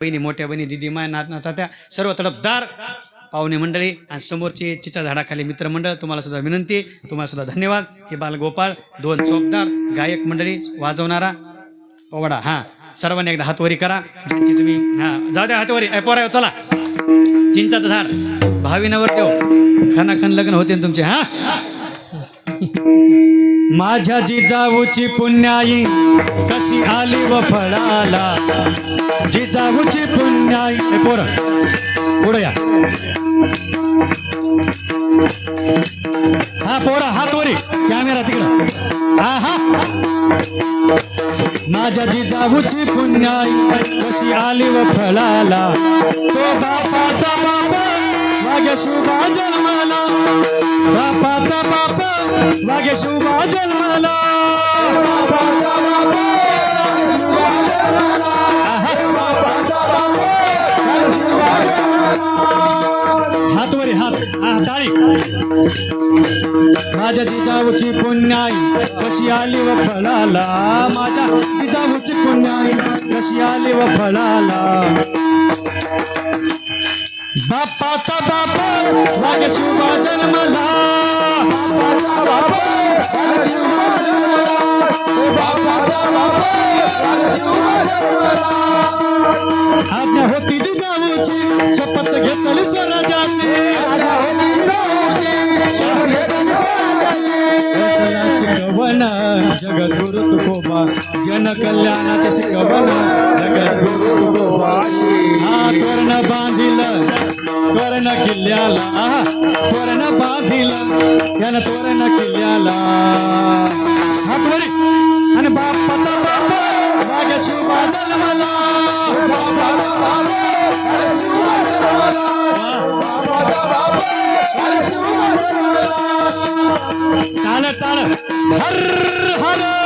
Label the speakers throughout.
Speaker 1: बहिणी मोठ्या बहिणी दिदी माय नात नाता त्या सर्व तडपदार पाहुणे मंडळी आणि समोरचे चिचा झाडाखाली मित्रमंडळ तुम्हाला सुद्धा विनंती तुम्हाला सुद्धा धन्यवाद. हे बालगोपाळ दोन चौकदार गायक मंडळी वाजवणारा पोवाडा. हा सर्वांनी एकदा हातवरी करा. ज्यांची तुम्ही हा जाऊ द्या हातवरी. ए, पोरा चला. चिंचाचं झाड. भावी नवरदेव. खनाखन लग्न होते ना तुमचे हा? माझ्या जिजाऊची पुण्याई कशी आली व फळाला? जिजाऊची पुण्याई. पोर उडया हा पोरा हात वरी कॅमेरा तिकडं. हा हा. माझ्या जिजाऊची पुण्याई कशी आली व फळाला? तो बापाचा बाप शुभा जन्माला. बापाचा बाप वागे शुभा जन्माला. बापाचा बाप हात वरी हात. हा टाळी माझ्या जिजाऊची पुण्याई कशी आली व फळाला? माझ्या जिजाऊची पुण्याई कशी आली व फळाला? बापाचा बाप वागे शुभा जन्मला। बापाचा बाप वागे शुभा जन्मला ओ बापाचा बाप वागे शुभा जन्मला आज्ञा होती जिजाऊची शपथ घेतली स्वराजाची आज्ञा होती जिजाऊची शपथ घेतली स्वराजाची शिकवण जगद्गुरु तुकोबा जन कल्याणाचे शिकवण जगद्गुरु तुकोबाची हा तोरण बांधिल तोरण किल्ल्याला. तोरण बांधिल यानं तोरण किल्ल्याला. हात आणि बापाचा बाप माझ्या शुभा जन्मला. बाप माझ्या टाळ टाळ. हर हर.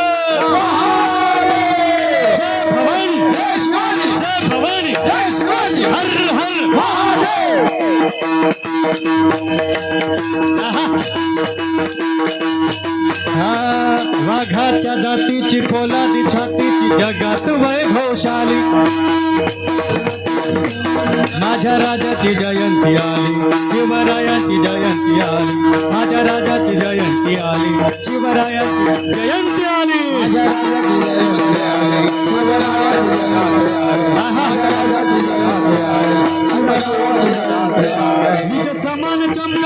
Speaker 1: वाघाच्या जातीची पोलादी छातीची जगात वैभवशाली। माझ्या राजाची जयंती आली शिवरायाची जयंती आली माझ्या राजाची जयंती आली शिवरायाची जयंती आली। माझ्या राजाची जयंती आली शिवरायाची जयंती आली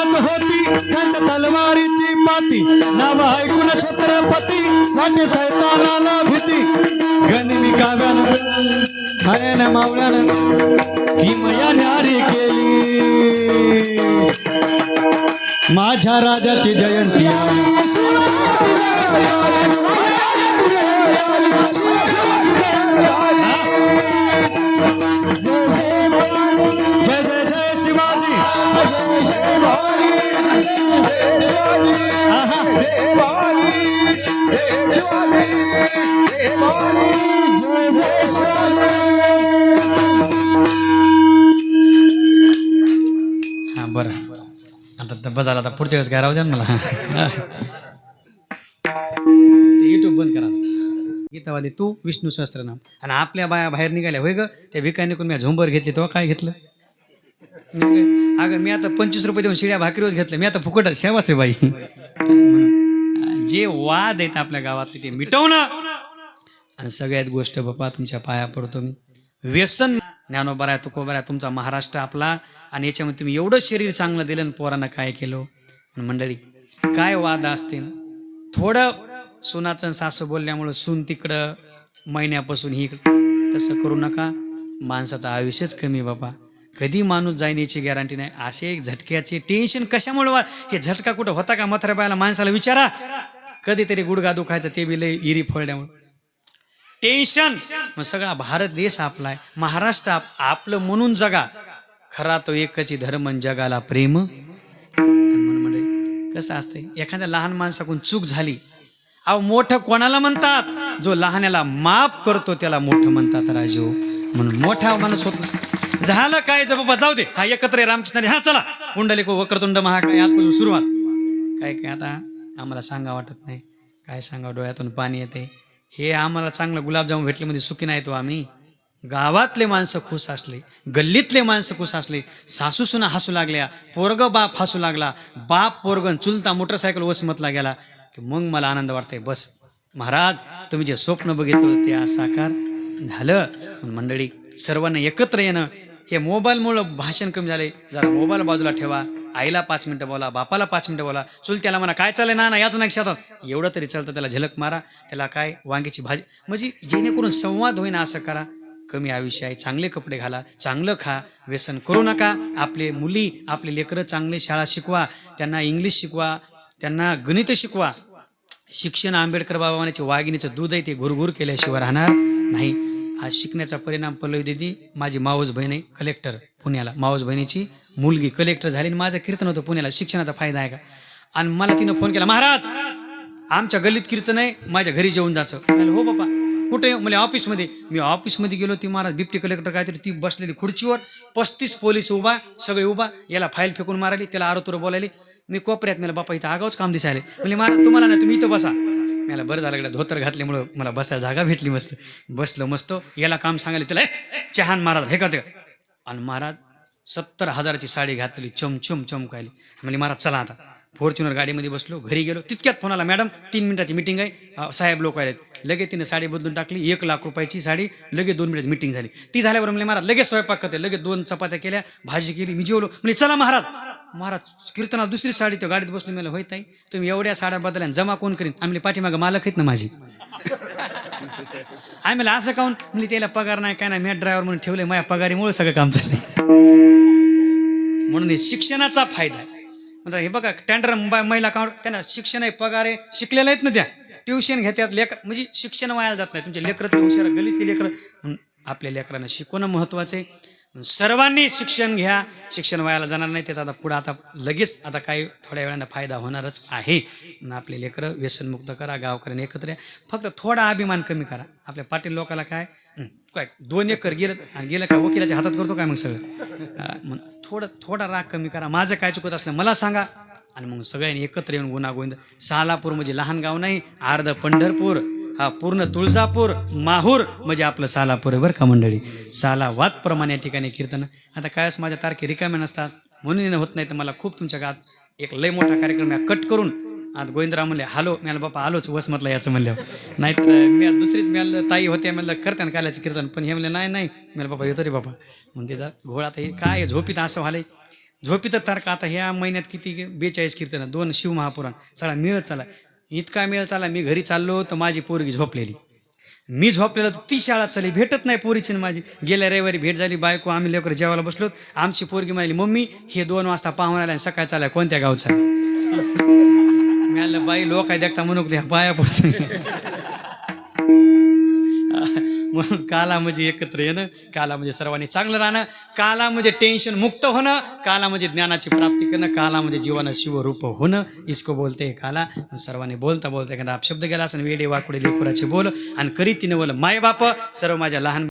Speaker 1: समान होती त्यांच्या तलवारीची माती. नाव ऐकून छत्रपती. वाटे सैतानाला भीती. गनिमी काव्यानं खायनं मावळ्यानं भीमया न्यारी केली. माझ्या राजाची जयंती आली. जय जय. हा बरं. आता तर बजाला आता पुढच्या वेळेस काय राहू द्या ना मला. युट्यूब बंद करा. गीतावाली तू विष्णू सहस्त्रनाम. आणि आपल्या बाया बाहेर निघाल्या होय ग? त्या भिकानीकडून मी झुंबर घेतली तेव्हा काय घेतलं? अगं मी आता पंचवीस रुपये देऊन शिड्या भाकरीवर घेतलं मी आता फुकट. शेवाच रे बाई. म्हणून जे वाद आहेत आपल्या गावातले ते मिटवणं. आणि सगळ्यात गोष्ट बाबा तुमच्या पाया पडतो मी. व्यसन. ज्ञानोबरा आहे तुकोबरा आहे तुमचा महाराष्ट्र आपला. आणि याच्यामध्ये तुम्ही एवढं शरीर चांगलं दिलं आणि पोरांना काय केलं. मंडळी काय वाद असतील? थोडं सुनाचं सासू बोलल्यामुळं सून तिकडं महिन्यापासून ही तसं करू नका. माणसाचं आयुष्यच कमी बाबा कधी माणूस जाईन याची गॅरंटी नाही. असे एक झटक्याचे टेन्शन कशामुळे वा हे झटका कुठं होता का म्हाताऱ्या माणसाला विचारा. कधीतरी गुडगा दुखायचा ते बी लय इरी फळल्यामुळे टेन्शन मग सगळा भारत देश आपला आहे महाराष्ट्र आप- आपलं म्हणून जगा. खरा तो एकच धर्म आणि जगाला प्रेम. म्हणून म्हणजे कसं असतंय? एखाद्या लहान माणसाकडून चूक झाली. अहो मोठं कोणाला म्हणतात? जो लहान्याला माफ करतो त्याला मोठं म्हणतात राजू. म्हणून मोठा माणूस होत नाही. झालं काय? जर बाबा जाऊ दे. हा एकत्र आहे रामकृष्ण हा चला. पुंडलिक वक्रतुंड महाकाय आजपासून सुरुवात. काय काय आता? आम्हाला सांगा वाटत नाही. काय सांगा डोळ्यातून पाणी येते हे आम्हाला चांगलं गुलाबजामुन भेटले म्हणजे सुखी नाही तो आम्ही. गावातले माणसं खुश असले गल्लीतले माणसं खुश असले सासू सुना हसू लागल्या पोरग बाप हसू लागला बाप पोरगन चुलता मोटरसायकल वसमतला गेला की मग मला आनंद वाटतंय. बस. महाराज तुम्ही जे स्वप्न बघितलं ते आज साकार झालं. मंडळी सर्वांना एकत्र येणं हे मोबाईलमुळं भाषण कमी झाले. जरा मोबाईल बाजूला ठेवा. आईला पाच मिनटं बोला बापाला पाच मिनटं बोला. चुल त्याला म्हणा काय चाललंय ना ना याच नाही शेतात. एवढं तरी चालतं त्याला झलक मारा. त्याला काय वांग्याची भाजी. म्हणजे जेणेकरून संवाद होईना असं करा. कमी आयुष्य आहे चांगले कपडे घाला चांगलं खा व्यसन करू नका. आपले मुली आपले लेकरं चांगले शाळा शिकवा त्यांना इंग्लिश शिकवा त्यांना गणित शिकवा. शिक्षण आंबेडकर बाबाचे वाघिणीचं दूध आहे ते गुरगुर केल्याशिवाय राहणार नाही. आज शिकण्याचा परिणाम पल्लवी दिदी माझी मावस बहीण आहे कलेक्टर पुण्याला. मावस बहिणीची मुलगी कलेक्टर झाली आणि माझं कीर्तन होतं पुण्याला. शिक्षणाचा फायदा आहे का? आणि मला तिनं फोन केला महाराज आमच्या गल्लीत कीर्तन आहे माझ्या घरी जेवून जायचं हो बाबा कुठे? म्हणजे ऑफिसमध्ये. मी ऑफिसमध्ये गेलो ती महाराज बिबटी कलेक्टर काहीतरी ती बसलेली खुर्चीवर पस्तीस पोलीस उभा सगळे उभा याला फाईल फेकून मारायली त्याला आरोतोर बोलायली. मी कोपऱ्यात मला बापा इथं आगावच काम दिसायले म्हणजे महाराज तुम्हाला ना तुम्ही इथं बसा. मला बरं झालं इकडे धोतर घातल्यामुळं मला बसायला जागा भेटली मस्त. बसलो मस्त. याला काम सांगायला त्याला चहान महाराज हे का? ते आणि महाराज सत्तर हजाराची साडी घातली चमचम चमकायली. म्हणजे महाराज चला आता. फॉर्च्युनर गाडीमध्ये बसलो घरी गेलो. तितक्यात फोन आला मॅडम तीन मिनिटाची मिटिंग आहे. साहेब लोक आलेत. लगेच तिने साडी बदलून टाकली एक लाख रुपयाची साडी लगेच दोन मिनिटाची मिटिंग झाली. ती झाल्यावर म्हणजे महाराज लगेच स्वयंपाक करते. लगेच दोन चपात्या केल्या भाजी केली मी जेवलो. म्हणजे चला महाराज. महाराज कीर्तनात दुसरी साडी त्या गाडीत बसली मला होत नाही तुम्ही एवढ्या साड्या बदल्या जमा कोण करीन? आम्ही पाठीमागं मालक आहेत ना माझी. आम्ही म्हणलं असं काऊन म्हणजे त्याला पगार नाही काय नाही मी ड्रायव्हर म्हणून ठेवले माझ्या पगारीमुळे सगळं काम चाललंय. म्हणून हे शिक्षणाचा फायदा आहे. म्हणजे हे बघा टेंडर महिला काउंट त्यांना शिक्षण आहे पगार आहे शिकलेले आहेत ना त्या. ट्युशन घेतात लेकर म्हणजे शिक्षण वाया जात नाही. तुमचे लेकरं हुशार गलीतली लेकरं. म्हणून आपल्या लेकरांना शिकवणं महत्त्वाचं आहे. सर्वांनी शिक्षण घ्या. शिक्षण व्हायला जाणार नाही त्याचा आता पुढं आता लगेच आता काही थोड्या वेळानं फायदा होणारच आहे. आपले लेकरं व्यसनमुक्त करा गावकऱ्यांनी एकत्र या. फक्त थोडा अभिमान कमी करा. आपल्या पाटील लोकाला काय? काय दोन एकर गेलं आणि गेलं का वकिलाच्या हातात करतो काय मग सगळं? मग थोडं थोडा राग कमी करा. माझं काय चुकत असलं मला सांगा. आणि मग सगळ्यांनी एकत्र येऊन गुन्हा गोविंद सालापूर म्हणजे लहान गाव नाही अर्ध पंढरपूर. हा पूर्ण तुळजापूर माहूर म्हणजे आपलं सालापूर आहे बरं का मंडळी? सालावादप्रमाणे या ठिकाणी कीर्तन. आता कायच माझ्या तारखे रिकाम्या नसतात म्हणून होत नाही तर मला खूप तुमच्या गात एक लय मोठा कार्यक्रम या कट करून आता गोविंदराव म्हणले हॅलो. मी बापा आलोच वस म्हटलं याचं म्हणल्यावर. नाहीतर मी दुसरीच मी ताई होते म्हणलं करते ना काल्याचं कीर्तन. पण हे म्हणलं नाही नाही. मला बापा येतो रे बापा म्हणते जर घोळ आता हे काय झोपीत असं व्हालंय. झोपीत तारखा आता ह्या महिन्यात किती बेचाळीस कीर्तन दोन शिवमहापुराण चला मिळत चला इतका मेळ चाला मी घरी चाललो तर माझी पोरगी झोपलेली. मी झोपलेलो तर ती शाळा चालली भेटत नाही पोरीची माझी. गेल्या रविवारी भेट झाली बायको आम्ही लवकर जेवायला बसलो. आमची पोरगी म्हणाली मम्मी हे दोन वाजता पाहून आला सकाळी चालाय कोणत्या गावचा? मी आलं बाई लोक आहे देखता म्हणून त्या पाया पडतो. म्हणून काला म्हणजे एकत्र येणं काला म्हणजे सर्वांनी चांगलं राहणं काला म्हणजे टेन्शन मुक्त होणं काला म्हणजे ज्ञानाची प्राप्ती करणं काला म्हणजे जीवन शिवरूप होणं. इसको बोलते काला. सर्वांनी बोलता बोलता एखादा शब्द गेला असं वेडे वाकडे लेकराचे बोल. आणि करी तिनं बोल माय बाप सर्व माझ्या लहान